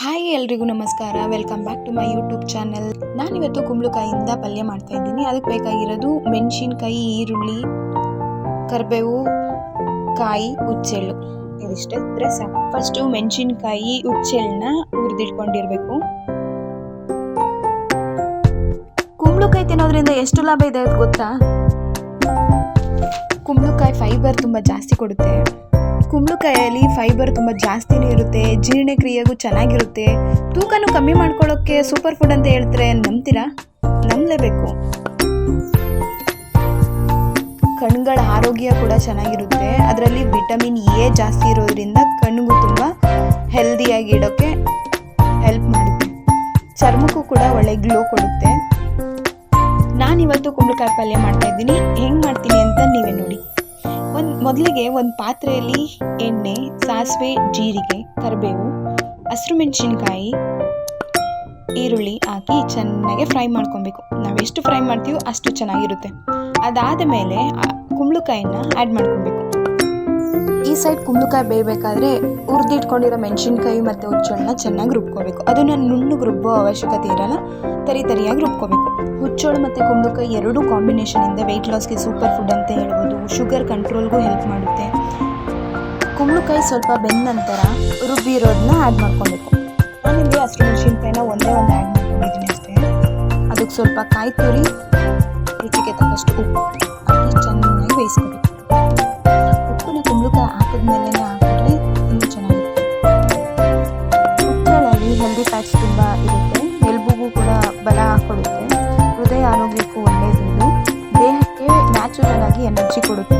Hi ಎಲ್ರಿಗೂ ನಮಸ್ಕಾರ. Welcome back to my YouTube channel ನಾನಿವತ್ತು ಕುಂಬಳಕಾಯಿಂದ ಪಲ್ಯ ಮಾಡ್ತಾ ಇದ್ದೀನಿ. ಅದಕ್ಕೆ ಬೇಕಾಗಿರೋದು ಮೆಣಸಿನ್ಕಾಯಿ, ಈರುಳ್ಳಿ, ಕರಿಬೇವು, ಕಾಯಿ, ಉಚ್ಚೆಳ್ಳು. ಇದಿಷ್ಟೇ ಇದ್ರೆ ಸಾಕು. ಫಸ್ಟು ಮೆಣಸಿನ್ಕಾಯಿ ಉಚ್ಚೆಳ್ಳನ್ನ ಹುರಿದಿಟ್ಕೊಂಡಿರಬೇಕು. ಕುಂಬಳಕಾಯಿ ತಿನ್ನೋದ್ರಿಂದ ಎಷ್ಟು ಲಾಭ ಇದೆ ಅದು ಗೊತ್ತಾ? ಕುಂಬಳಕಾಯಿ ಫೈಬರ್ ತುಂಬ ಜಾಸ್ತಿ ಕೊಡುತ್ತೆ. ಕುಂಬಳಕಾಯಲ್ಲಿ ಫೈಬರ್ ತುಂಬ ಜಾಸ್ತಿನೇ ಇರುತ್ತೆ, ಜೀರ್ಣಕ್ರಿಯೆಗೂ ಚೆನ್ನಾಗಿರುತ್ತೆ. ತೂಕನೂ ಕಮ್ಮಿ ಮಾಡ್ಕೊಳ್ಳೋಕ್ಕೆ ಸೂಪರ್ ಫುಡ್ ಅಂತ ಹೇಳ್ತಾರೆ, ನಂಬ್ತೀರಾ? ನಂಬಲೇಬೇಕು. ಕಣ್ಗಳ ಆರೋಗ್ಯ ಕೂಡ ಚೆನ್ನಾಗಿರುತ್ತೆ. ಅದರಲ್ಲಿ ವಿಟಮಿನ್ ಎ ಜಾಸ್ತಿ ಇರೋದ್ರಿಂದ ಕಣ್ಣಿಗೂ ತುಂಬ ಹೆಲ್ದಿಯಾಗಿ ಇಡೋಕ್ಕೆ ಹೆಲ್ಪ್ ಮಾಡುತ್ತೆ. ಚರ್ಮಕ್ಕೂ ಕೂಡ ಒಳ್ಳೆ ಗ್ಲೋ ಕೊಡುತ್ತೆ. ನಾನಿವತ್ತು ಕುಂಬಳಕಾಯಿ ಪಲ್ಯ ಮಾಡ್ತಾ ಇದ್ದೀನಿ. ಹೆಂಗೆ ಮಾಡ್ತೀನಿ ಅಂತ ನೀವೇ ನೋಡಿ. ಒಂದು ಮೊದಲಿಗೆ ಒಂದು ಪಾತ್ರೆಯಲ್ಲಿ ಎಣ್ಣೆ, ಸಾಸಿವೆ, ಜೀರಿಗೆ, ಕರಿಬೇವು, ಹಸಿರು ಮೆಣಸಿನ್ಕಾಯಿ, ಈರುಳ್ಳಿ ಹಾಕಿ ಚೆನ್ನಾಗಿ ಫ್ರೈ ಮಾಡ್ಕೊಬೇಕು. ನಾವು ಎಷ್ಟು ಫ್ರೈ ಮಾಡ್ತೀವೋ ಅಷ್ಟು ಚೆನ್ನಾಗಿರುತ್ತೆ. ಅದಾದ ಮೇಲೆ ಕುಂಬಳಕಾಯಿನ ಆ್ಯಡ್ ಮಾಡ್ಕೊಬೇಕು. ಸೈಡ್ ಕುಂಬಳಕಾಯಿ ಬೇಯಬೇಕಾದ್ರೆ ಹುರಿದಿಟ್ಕೊಂಡಿರೋ ಮೆಣಸಿನ್ಕಾಯಿ ಮತ್ತು ಹುಚ್ಚೋಳನ್ನ ಚೆನ್ನಾಗಿ ರುಬ್ಕೋಬೇಕು. ಅದನ್ನು ನುಣ್ಣಗೆ ರುಬ್ಬೋ ಅವಶ್ಯಕತೆ ಇರಲ್ಲ, ತರಿ ತರಿಯಾಗಿ ರುಬ್ಕೋಬೇಕು. ಹುಚ್ಚೋಳು ಮತ್ತು ಕುಂಬಳಕಾಯಿ ಎರಡೂ ಕಾಂಬಿನೇಷನಿಂದ ವೆಯ್ಟ್ ಲಾಸ್ಗೆ ಸೂಪರ್ ಫುಡ್ ಅಂತ ಹೇಳ್ಬೋದು. ಶುಗರ್ ಕಂಟ್ರೋಲ್ಗೂ ಹೆಲ್ಪ್ ಮಾಡುತ್ತೆ. ಕುಂಬಳಕಾಯಿ ಸ್ವಲ್ಪ ಬೆಂದ ನಂತರ ರುಬ್ಬಿರೋದನ್ನ ಆ್ಯಡ್ ಮಾಡ್ಕೊಬೇಕು. ನಾನಿಲ್ಲಿ ಹಸಿರು ಮೆಣಸಿನ್ಕಾಯಿನ ಒಂದೇ ಒಂದು ಆ್ಯಡ್ ಮಾಡ್ಕೊಂಡಿದ್ದೀನಿ ಅಷ್ಟೇ. ಅದಕ್ಕೆ ಸ್ವಲ್ಪ ಕಾಯಿ ತುರಿ ರುಚಿಗೆ ತಕ್ಕಷ್ಟು ಉಪ್ಪು ಹಾಕಿ ಚೆನ್ನಾಗಿ ಫ್ಯಾಟ್ಸ್ ತುಂಬ ಇರುತ್ತೆ. ಎಲ್ಬುಗೂ ಕೂಡ ಬಲ ಕೊಡುತ್ತೆ ಹೃದಯ ಆರೋಗ್ಯಕ್ಕೂ ಒಳ್ಳೆಯದು ದೇಹಕ್ಕೆ ನ್ಯಾಚುರಲ್ ಆಗಿ ಎನರ್ಜಿ ಕೊಡುತ್ತೆ.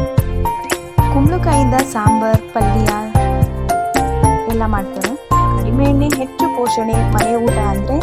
ಕುಂಬಳಕಾಯಿಂದ ಸಾಂಬಾರ್, ಪಲ್ಯ ಎಲ್ಲ ಮಾಡ್ತಾರೆ. ಎಣ್ಣೆ ಹೆಚ್ಚು ಪೋಷಣೆ ಮನೆ ಊಟ ಅಂದರೆ